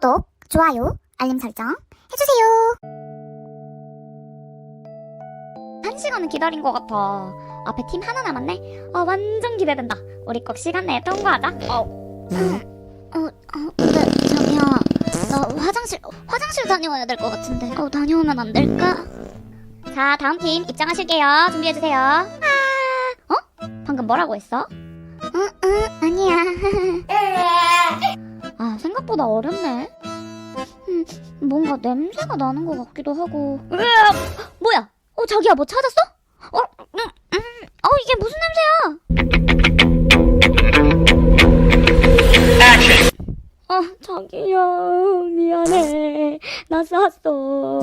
구독, 좋아요, 알림 설정 해주세요. 한 시간은 기다린 것 같아. 앞에 팀 하나 남았네. 어, 완전 기대된다. 우리 꼭 시간 내에 통과하자. 어. 어, 어, 근데 저기요. 나 화장실 화장실 다녀와야 될 것 같은데. 어, 다녀오면 안 될까? 자, 다음 팀 입장하실게요. 준비해 주세요. 아, 어? 방금 뭐라고 했어? 응, 응, 아니야. 아, 생각보다 어렵네. 음, 뭔가 냄새가 나는 것 같기도 하고. 으악! 뭐야? 어, 자기야, 뭐 찾았어? 어, 음, 음, 어, 이게 무슨 냄새야? 어, 자기야, 미안해. 나 쌌어.